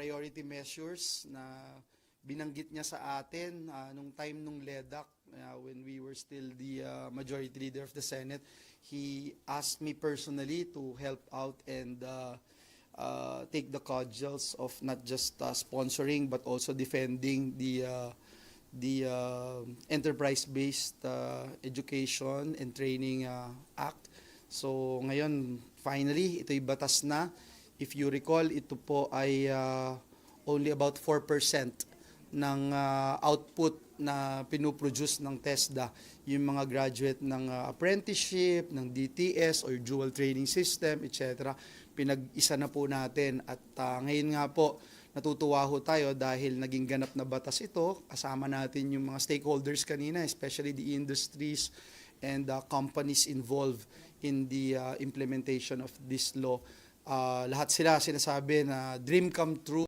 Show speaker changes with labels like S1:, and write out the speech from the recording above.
S1: priority measures na binanggit niya sa atin ah, nung time nung LEDAC ah, when we were still the ah, majority leader of the Senate. He asked me personally to help out and uh, uh, take the cudgels of not just uh, sponsoring but also defending the uh, the uh, enterprise-based uh, education and training uh, act. So ngayon finally ito'y batas na. If you recall ito po ay uh, only about 4% ng uh, output na pinuproduce ng TESDA yung mga graduate ng uh, apprenticeship, ng DTS or dual training system, etc. Pinag-isa na po natin at uh, ngayon nga po natutuwa ho tayo dahil naging ganap na batas ito. Kasama natin yung mga stakeholders kanina, especially the industries and uh, companies involved in the uh, implementation of this law. Uh, lahat sila sinasabi na dream come true